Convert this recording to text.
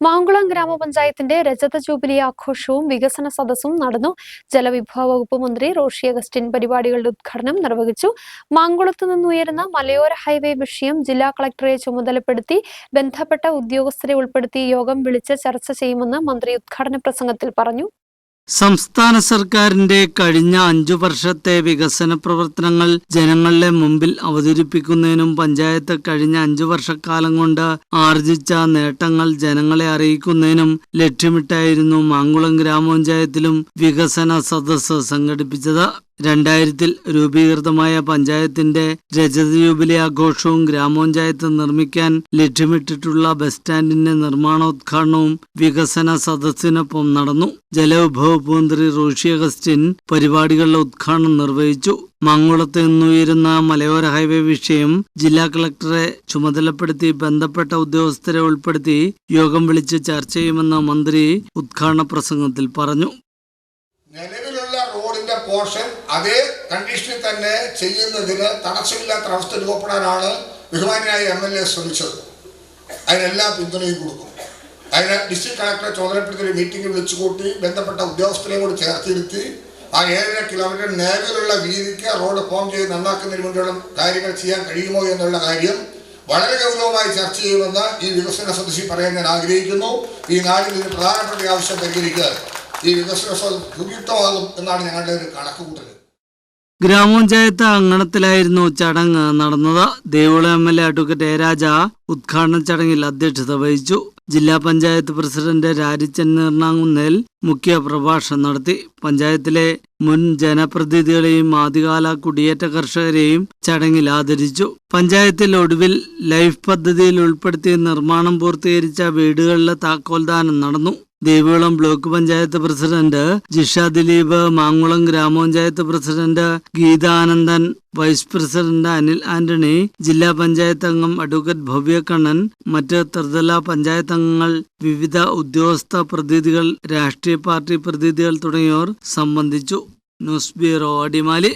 മാങ്കുളം ഗ്രാമപഞ്ചായത്തിന്റെ രജത ജൂബിലി ആഘോഷവും വികസന സദസ്സും നടന്നു. ജലവിഭവ വകുപ്പ് മന്ത്രി റോഷി അഗസ്റ്റിൻ പരിപാടികളുടെ ഉദ്ഘാടനം നിർവഹിച്ചു. മാങ്കുളത്ത് നിന്നുയരുന്ന മലയോര ഹൈവേ വിഷയം ജില്ലാ കളക്ടറെ ചുമതലപ്പെടുത്തി. ബന്ധപ്പെട്ട ഉദ്യോഗസ്ഥരെ ഉൾപ്പെടുത്തി യോഗം വിളിച്ച് ചർച്ച ചെയ്യുമെന്ന് മന്ത്രി ഉദ്ഘാടന പ്രസംഗത്തിൽ പറഞ്ഞു. സംസ്ഥാന സർക്കാരിന്റെ കഴിഞ്ഞ അഞ്ചു വർഷത്തെ വികസന പ്രവർത്തനങ്ങൾ ജനങ്ങളുടെ മുമ്പിൽ അവതരിപ്പിക്കുന്നതിനും പഞ്ചായത്ത് കഴിഞ്ഞ അഞ്ചു വർഷക്കാലം കൊണ്ട് ആർജിച്ച നേട്ടങ്ങൾ ജനങ്ങളെ അറിയിക്കുന്നതിനും ലക്ഷ്യമിട്ടായിരുന്നു മാങ്കുളം ഗ്രാമപഞ്ചായത്തിലും വികസന സദസ്സ് സംഘടിപ്പിച്ചത്. രണ്ടായിരത്തിൽ രൂപീകൃതമായ പഞ്ചായത്തിന്റെ രജത ജൂബിലി ആഘോഷവും ഗ്രാമപഞ്ചായത്ത് നിർമ്മിക്കാൻ ലക്ഷ്യമിട്ടിട്ടുള്ള ബസ് സ്റ്റാൻഡിന്റെ നിർമ്മാണോദ്ഘാടനവും വികസന സദസ്സിനൊപ്പം നടന്നു. ജലവിഭവ മന്ത്രി റോഷി അഗസ്റ്റിൻ പരിപാടികളുടെ ഉദ്ഘാടനം നിർവഹിച്ചു. മംഗുളത്ത് നിന്നുയരുന്ന മലയോര ഹൈവേ വിഷയം ജില്ലാ കളക്ടറെ ചുമതലപ്പെടുത്തി ബന്ധപ്പെട്ട ഉദ്യോഗസ്ഥരെ ഉൾപ്പെടുത്തി യോഗം വിളിച്ച് ചർച്ച ചെയ്യുമെന്ന് മന്ത്രി ഉദ്ഘാടന പ്രസംഗത്തിൽ പറഞ്ഞു. പോർഷൻ അതേ കണ്ടീഷനിൽ തന്നെ ചെയ്യുന്നതിന് തടസ്സമില്ലാത്ത അവസ്ഥ രൂപപ്പെടാനാണ് ബഹുമാനായ എം എൽ എ ശ്രമിച്ചത്. അതിനെല്ലാ പിന്തുണയും കൊടുക്കും. അതിന് ഡിസ്ട്രിക്ട് കളക്ടറെ ചുമതലപ്പെടുത്തി ഒരു മീറ്റിംഗ് വിളിച്ചു കൂട്ടി ബന്ധപ്പെട്ട ഉദ്യോഗസ്ഥരെയും കൂടി ചേർത്തിരുത്തി ആ ഏഴര കിലോമീറ്റർ നേവിലുള്ള വീതിക്ക് റോഡ് ഫോം ചെയ്ത് നന്നാക്കുന്നതിന് വേണ്ടിയുള്ള കാര്യങ്ങൾ ചെയ്യാൻ കഴിയുമോ എന്നുള്ള കാര്യം വളരെ ഗൗരവമായി ചർച്ച ചെയ്യുമെന്ന് ഈ വികസന സദസ്സിൽ പറയാൻ ഞാൻ ആഗ്രഹിക്കുന്നു. ഈ നാടിന് ഒരു പ്രധാനപ്പെട്ട ആവശ്യം പരിഹരിക്കുക ഈ വികസന സുയുക്തമാകും എന്നാണ് ഞങ്ങളുടെ ഒരു കണക്കുകൂട്ടൽ ഗ്രാമപഞ്ചായത്ത് അങ്കണത്തിലായിരുന്നു ചടങ്ങ് നടന്നത്. ദേവുള M L A advocate A ഉദ്ഘാടന ചടങ്ങിൽ അധ്യക്ഷത വഹിച്ചു. ജില്ലാ പഞ്ചായത്ത് പ്രസിഡന്റ് രാജിച്ചൻ നീർണാങ്കുന്നേൽ മുഖ്യ പ്രഭാഷണം നടത്തി. പഞ്ചായത്തിലെ മുൻ ജനപ്രതിനിധികളെയും ആദ്യകാല കുടിയേറ്റ കർഷകരെയും ചടങ്ങിൽ ആദരിച്ചു. പഞ്ചായത്തിൽ ഒടുവിൽ ലൈഫ് പദ്ധതിയിൽ ഉൾപ്പെടുത്തി നിർമ്മാണം പൂർത്തീകരിച്ച വീടുകളിലെ താക്കോൽദാനം നടന്നു. ദേവികുളം ബ്ലോക്ക് പഞ്ചായത്ത് പ്രസിഡന്റ് ജിഷ ദിലീപ് മാങ്ങുളം ഗ്രാമപഞ്ചായത്ത് president Geethanandan vice president Anil Antony ജില്ലാ പഞ്ചായത്ത് അംഗം അഡ്വക്കേറ്റ് ഭവ്യക്കണ്ണൻ മറ്റ് ത്രിതല പഞ്ചായത്ത് അംഗങ്ങൾ വിവിധ ഉദ്യോഗസ്ഥ പ്രതിനിധികൾ രാഷ്ട്രീയ പാർട്ടി പ്രതിനിധികൾ തുടങ്ങിയവർ സംബന്ധിച്ചു. News bureau Adimali.